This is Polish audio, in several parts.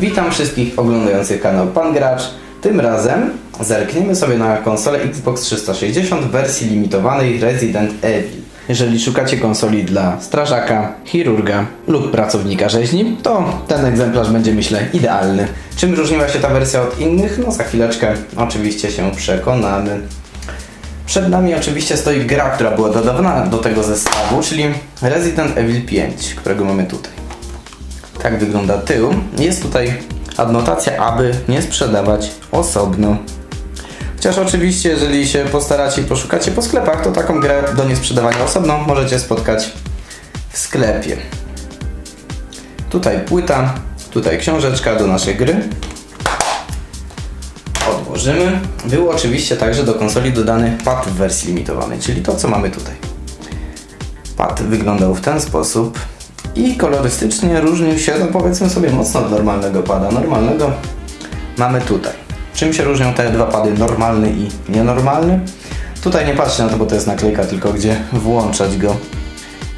Witam wszystkich oglądających kanał Pan Gracz. Tym razem zerkniemy sobie na konsolę Xbox 360 w wersji limitowanej Resident Evil. Jeżeli szukacie konsoli dla strażaka, chirurga lub pracownika rzeźni, to ten egzemplarz będzie myślę idealny. Czym różniła się ta wersja od innych? No za chwileczkę oczywiście się przekonamy. Przed nami oczywiście stoi gra, która była dodawana do tego zestawu, czyli Resident Evil 5, którego mamy tutaj. Tak wygląda tył. Jest tutaj adnotacja, aby nie sprzedawać osobno. Chociaż oczywiście, jeżeli się postaracie i poszukacie po sklepach, to taką grę do niesprzedawania osobno możecie spotkać w sklepie. Tutaj płyta, tutaj książeczka do naszej gry. Odłożymy. Był oczywiście także do konsoli dodany pad w wersji limitowanej, czyli to co mamy tutaj. Pad wyglądał w ten sposób i kolorystycznie różnił się, no powiedzmy sobie, mocno od normalnego pada. Normalnego mamy tutaj. Czym się różnią te dwa pady, normalny i nienormalny? Tutaj nie patrzcie na to, bo to jest naklejka, tylko gdzie włączać go.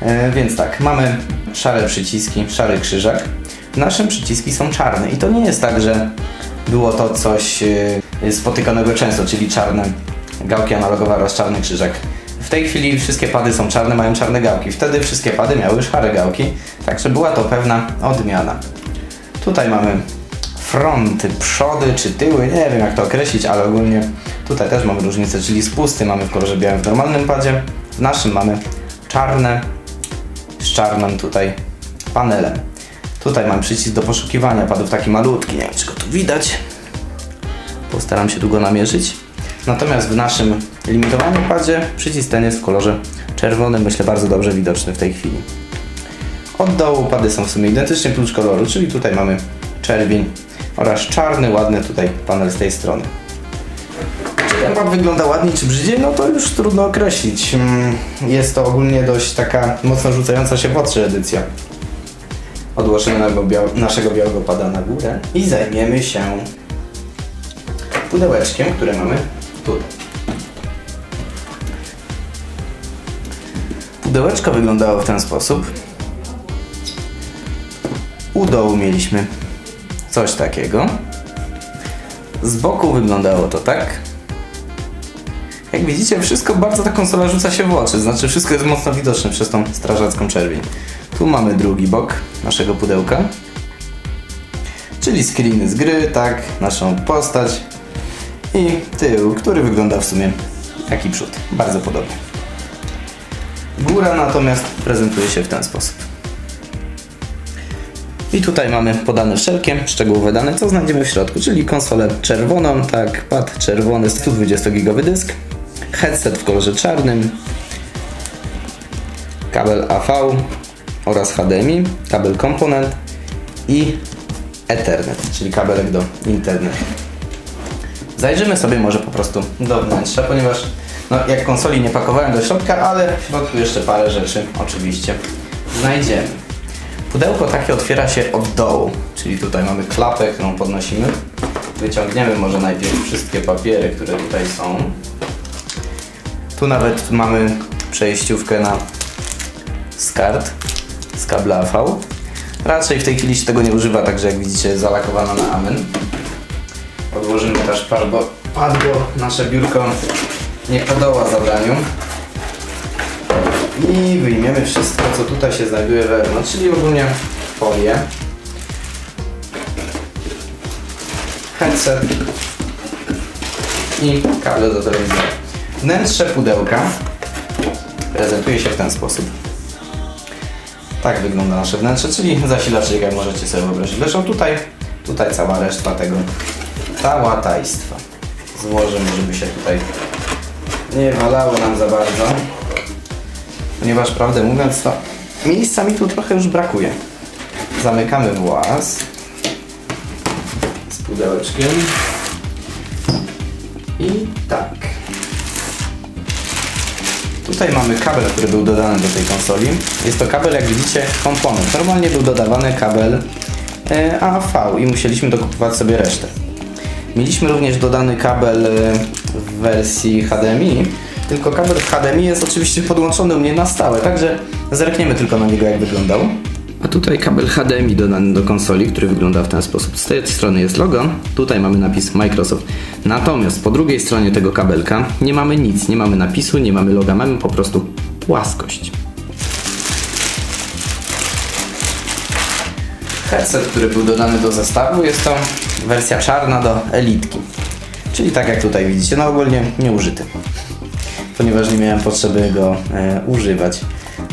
E, więc tak, mamy szare przyciski, szary krzyżak. W naszym przyciski są czarne i to nie jest tak, że było to coś e, spotykanego często, czyli czarne gałki analogowe oraz czarny krzyżak. W tej chwili wszystkie pady są czarne, mają czarne gałki. Wtedy wszystkie pady miały szare gałki, także była to pewna odmiana. Tutaj mamy fronty, przody czy tyły, nie wiem jak to określić, ale ogólnie tutaj też mamy różnicę, czyli spusty mamy w kolorze białym w normalnym padzie, w naszym mamy czarne z czarnym tutaj panelem. Tutaj mam przycisk do poszukiwania padów taki malutki, nie wiem czy go tu widać. Postaram się długo namierzyć. Natomiast w naszym limitowanym padzie przycisk ten jest w kolorze czerwonym, myślę bardzo dobrze widoczny w tej chwili. Od dołu pady są w sumie identyczny klucz koloru, czyli tutaj mamy czerwień oraz czarny, ładny tutaj panel z tej strony. Czy ten pad wygląda ładniej czy brzydziej? No to już trudno określić. Mm, jest to ogólnie dość taka mocno rzucająca się w oczy edycja. Odłożymy naszego białego pada na górę i zajmiemy się pudełeczkiem, które mamy tutaj. Pudełeczko wyglądało w ten sposób. U dołu mieliśmy coś takiego. Z boku wyglądało to tak. Jak widzicie, wszystko bardzo ta konsola rzuca się w oczy, znaczy wszystko jest mocno widoczne przez tą strażacką czerwień. Tu mamy drugi bok naszego pudełka, czyli screeny z gry, tak, naszą postać i tył, który wygląda w sumie jak i przód, bardzo podobnie. Góra natomiast prezentuje się w ten sposób. I tutaj mamy podane wszelkie szczegółowe dane, co znajdziemy w środku, czyli konsolę czerwoną, tak, pad czerwony, 120 GB dysk, headset w kolorze czarnym, kabel AV oraz HDMI, kabel komponent i Ethernet, czyli kabelek do internetu. Zajrzymy sobie może po prostu do wnętrza, ponieważ no, jak konsoli nie pakowałem do środka, ale w środku jeszcze parę rzeczy oczywiście znajdziemy. Pudełko takie otwiera się od dołu, czyli tutaj mamy klapę, którą podnosimy. Wyciągniemy może najpierw wszystkie papiery, które tutaj są. Tu nawet mamy przejściówkę na skart z kabla AV. Raczej w tej chwili się tego nie używa, także jak widzicie zalakowana na amen. Odłożymy też par, bo padło nasze biurko nie podoła zadaniu. I wyjmiemy wszystko, co tutaj się znajduje wewnątrz, czyli ogólnie folię, headset i kable do telewizora. Wnętrze pudełka prezentuje się w ten sposób. Tak wygląda nasze wnętrze, czyli zasilacz, jak możecie sobie wyobrazić. Leżą tutaj, tutaj cała reszta tego tałatajstwa. Złożymy, żeby się tutaj nie walało nam za bardzo ponieważ prawdę mówiąc to miejsca mi tu trochę już brakuje. Zamykamy włas z pudełeczkiem i tak. Tutaj mamy kabel, który był dodany do tej konsoli. Jest to kabel, jak widzicie, komponent. Normalnie był dodawany kabel e, AV i musieliśmy dokupować sobie resztę. Mieliśmy również dodany kabel e, w wersji HDMI, tylko kabel w HDMI jest oczywiście podłączony u mnie na stałe, także zerkniemy tylko na niego jak wyglądał. A tutaj kabel HDMI dodany do konsoli, który wygląda w ten sposób. Z tej strony jest logo, tutaj mamy napis Microsoft. Natomiast po drugiej stronie tego kabelka nie mamy nic, nie mamy napisu, nie mamy loga, mamy po prostu płaskość. Headset, który był dodany do zestawu jest to wersja czarna do Elitki. Czyli tak jak tutaj widzicie, no ogólnie nieużyty. Ponieważ nie miałem potrzeby go e, używać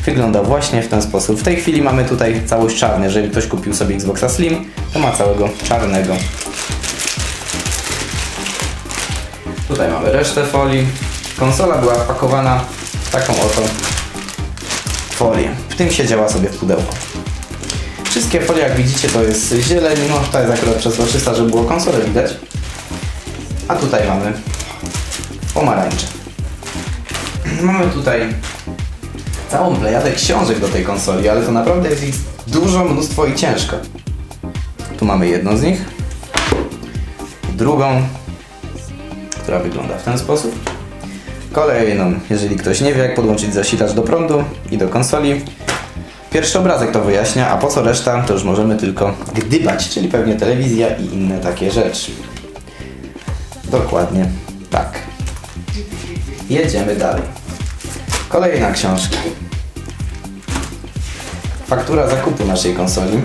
wyglądał właśnie w ten sposób. W tej chwili mamy tutaj całość czarny. Jeżeli ktoś kupił sobie Xboxa Slim, to ma całego czarnego. Tutaj mamy resztę folii. Konsola była wpakowana w taką oto folię. W tym się działa sobie w pudełku. Wszystkie folie, jak widzicie, to jest zieleń. No, to jest akurat przezroczysta, żeby było konsolę widać. A tutaj mamy pomarańcze. Mamy tutaj całą plejadę książek do tej konsoli, ale to naprawdę jest ich dużo, mnóstwo i ciężko. Tu mamy jedną z nich, drugą, która wygląda w ten sposób. Kolejną, jeżeli ktoś nie wie jak podłączyć zasilacz do prądu i do konsoli. Pierwszy obrazek to wyjaśnia, a po co reszta to już możemy tylko gdybać, czyli pewnie telewizja i inne takie rzeczy. Dokładnie tak. Jedziemy dalej. Kolejna książka. Faktura zakupu naszej konsoli.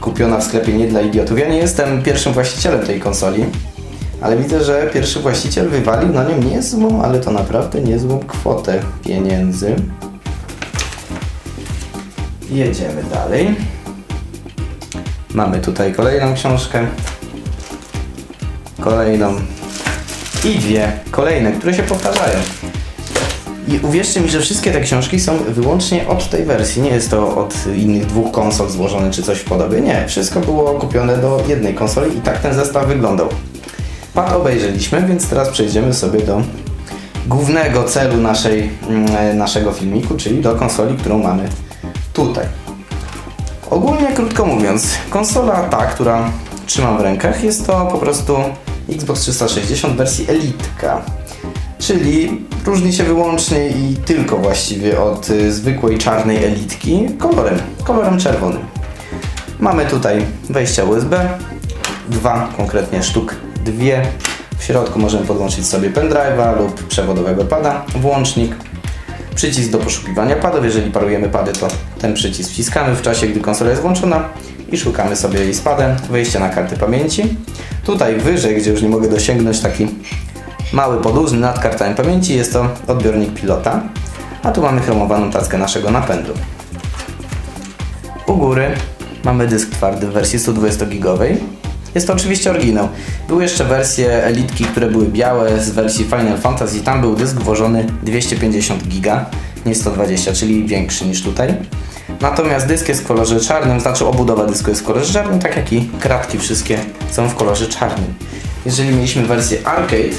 Kupiona w sklepie nie dla idiotów. Ja nie jestem pierwszym właścicielem tej konsoli, ale widzę, że pierwszy właściciel wywalił na nią niezłą, ale to naprawdę niezłą kwotę pieniędzy. Jedziemy dalej. Mamy tutaj kolejną książkę. Kolejną i dwie kolejne, które się powtarzają. I uwierzcie mi, że wszystkie te książki są wyłącznie od tej wersji. Nie jest to od innych dwóch konsol złożone czy coś w podobie. Nie, wszystko było kupione do jednej konsoli i tak ten zestaw wyglądał. Pad obejrzeliśmy, więc teraz przejdziemy sobie do głównego celu naszej, mm, naszego filmiku, czyli do konsoli, którą mamy tutaj. Ogólnie krótko mówiąc, konsola ta, która trzymam w rękach, jest to po prostu Xbox 360 wersji Elitka. Czyli różni się wyłącznie i tylko właściwie od y, zwykłej czarnej elitki kolorem, kolorem czerwonym. Mamy tutaj wejścia USB, dwa konkretnie sztuk, dwie. W środku możemy podłączyć sobie pendrive'a lub przewodowego pada, włącznik, przycisk do poszukiwania padów. Jeżeli parujemy pady, to ten przycisk wciskamy w czasie, gdy konsola jest włączona i szukamy sobie jej z padem, wejście na karty pamięci. Tutaj wyżej, gdzie już nie mogę dosięgnąć, taki mały podłużny nad kartami pamięci jest to odbiornik pilota, a tu mamy chromowaną tackę naszego napędu. U góry mamy dysk twardy w wersji 120 gigowej. Jest to oczywiście oryginał. Były jeszcze wersje elitki, które były białe z wersji Final Fantasy. Tam był dysk włożony 250 giga, nie 120, czyli większy niż tutaj. Natomiast dysk jest w kolorze czarnym, znaczy obudowa dysku jest w kolorze czarnym, tak jak i kratki wszystkie są w kolorze czarnym. Jeżeli mieliśmy wersję arcade,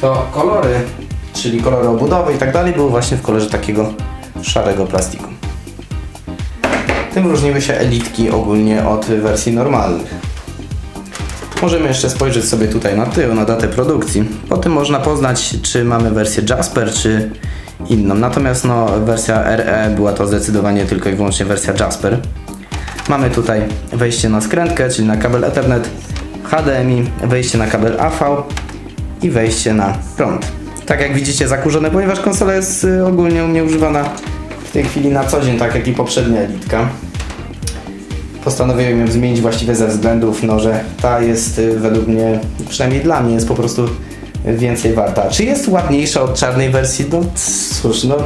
to kolory, czyli kolory obudowy i tak dalej, były właśnie w kolorze takiego szarego plastiku. Tym różniły się elitki ogólnie od wersji normalnych. Możemy jeszcze spojrzeć sobie tutaj na tył, na datę produkcji. Po tym można poznać, czy mamy wersję Jasper, czy inną. Natomiast no, wersja RE była to zdecydowanie tylko i wyłącznie wersja Jasper. Mamy tutaj wejście na skrętkę, czyli na kabel Ethernet, HDMI, wejście na kabel AV i wejście na prąd. Tak jak widzicie zakurzone, ponieważ konsola jest y, ogólnie u mnie używana w tej chwili na co dzień, tak jak i poprzednia elitka. Postanowiłem ją zmienić właściwie ze względów, no, że ta jest y, według mnie, przynajmniej dla mnie, jest po prostu więcej warta. Czy jest ładniejsza od czarnej wersji? No cóż, no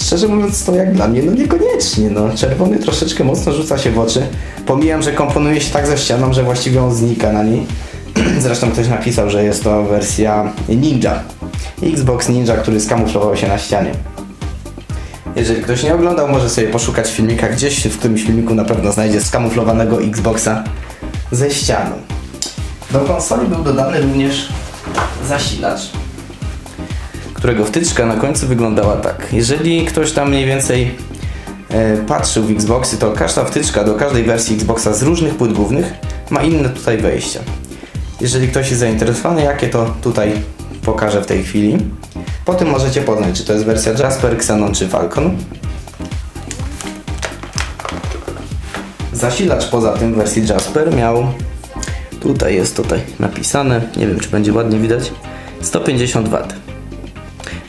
szczerze mówiąc to jak dla mnie, no niekoniecznie. No. Czerwony troszeczkę mocno rzuca się w oczy. Pomijam, że komponuje się tak ze ścianą, że właściwie on znika na niej. Zresztą ktoś napisał, że jest to wersja Ninja. Xbox Ninja, który skamuflował się na ścianie. Jeżeli ktoś nie oglądał, może sobie poszukać w filmikach. Gdzieś w którymś filmiku na pewno znajdzie skamuflowanego Xboxa ze ścianą. Do konsoli był dodany również zasilacz, którego wtyczka na końcu wyglądała tak. Jeżeli ktoś tam mniej więcej e, patrzył w Xboxy, to każda wtyczka do każdej wersji Xboxa z różnych płyt głównych ma inne tutaj wejścia. Jeżeli ktoś jest zainteresowany, jakie to tutaj pokażę w tej chwili. Po tym możecie poznać, czy to jest wersja Jasper, Xenon czy Falcon. Zasilacz poza tym w wersji Jasper miał, tutaj jest tutaj napisane, nie wiem czy będzie ładnie widać, 150 W.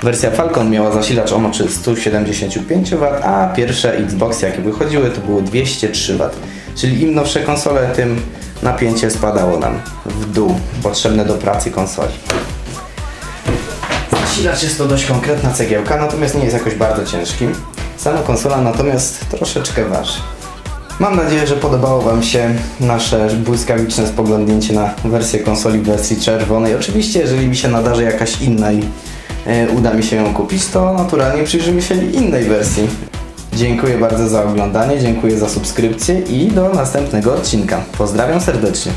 Wersja Falcon miała zasilacz o mocy 175 W, a pierwsze Xboxy jakie wychodziły to było 203 W. Czyli im nowsze konsole, tym napięcie spadało nam w dół, potrzebne do pracy konsoli. Zasilacz jest to dość konkretna cegiełka, natomiast nie jest jakoś bardzo ciężki. Sama konsola natomiast troszeczkę waży. Mam nadzieję, że podobało Wam się nasze błyskawiczne spoglądnięcie na wersję konsoli w wersji czerwonej. Oczywiście, jeżeli mi się nadarzy jakaś inna i e, uda mi się ją kupić, to naturalnie przyjrzymy się innej wersji. Dziękuję bardzo za oglądanie, dziękuję za subskrypcję i do następnego odcinka. Pozdrawiam serdecznie.